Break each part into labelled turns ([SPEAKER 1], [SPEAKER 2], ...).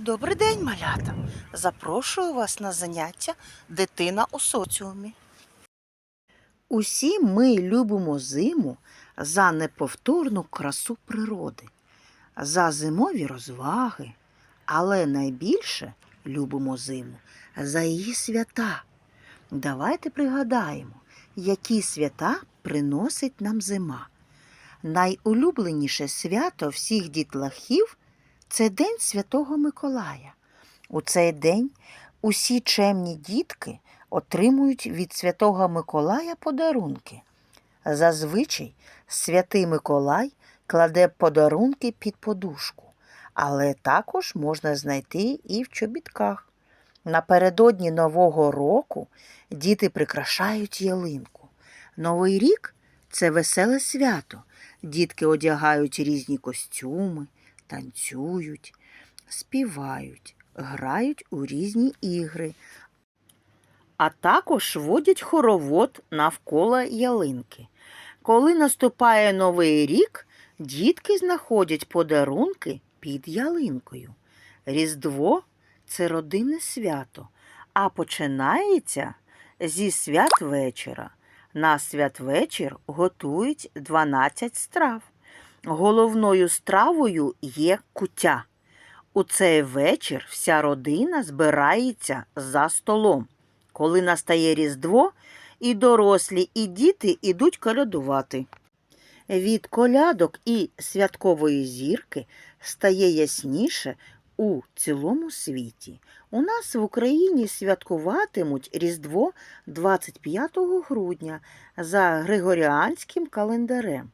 [SPEAKER 1] Добрий день, малята! Запрошую вас на заняття Дитина у соціумі. Усі ми любимо зиму за неповторну красу природи, за зимові розваги, але найбільше любимо зиму за її свята. Давайте пригадаємо, які свята приносить нам зима. Найулюбленіше свято всіх дітлахів це День Святого Миколая. У цей день усі чемні дітки отримують від Святого Миколая подарунки. Зазвичай святий Миколай кладе подарунки під подушку, але також можна знайти і в чобітках. Напередодні Нового року діти прикрашають ялинку. Новий рік це веселе свято. Дітки одягають різні костюми, танцюють, співають, грають у різні ігри, а також водять хоровод навколо ялинки. Коли наступає новий рік, дітки знаходять подарунки під ялинкою. Різдво це родинне свято, а починається зі святвечора. На святвечір готують 12 страв. Головною стравою є куття. У цей вечір вся родина збирається за столом. Коли настає Різдво, і дорослі, і діти ідуть колядувати. Від колядок і святкової зірки стає ясніше у цілому світі. У нас в Україні святкуватимуть Різдво 25 грудня за Григоріанським календарем.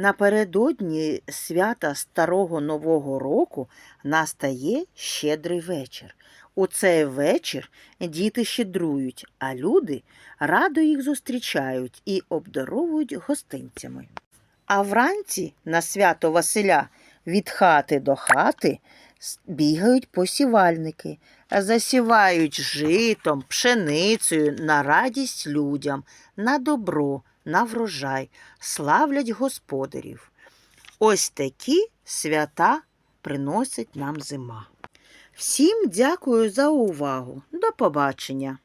[SPEAKER 1] Напередодні свята Старого Нового року настає щедрий вечір. У цей вечір діти щедрують, а люди радо їх зустрічають і обдаровують гостинцями. А вранці на свято Василя від хати до хати бігають посівальники, засівають житом, пшеницею на радість людям, на добро, на врожай, славлять господарів. Ось такі свята приносить нам зима. Всім дякую за увагу. До побачення!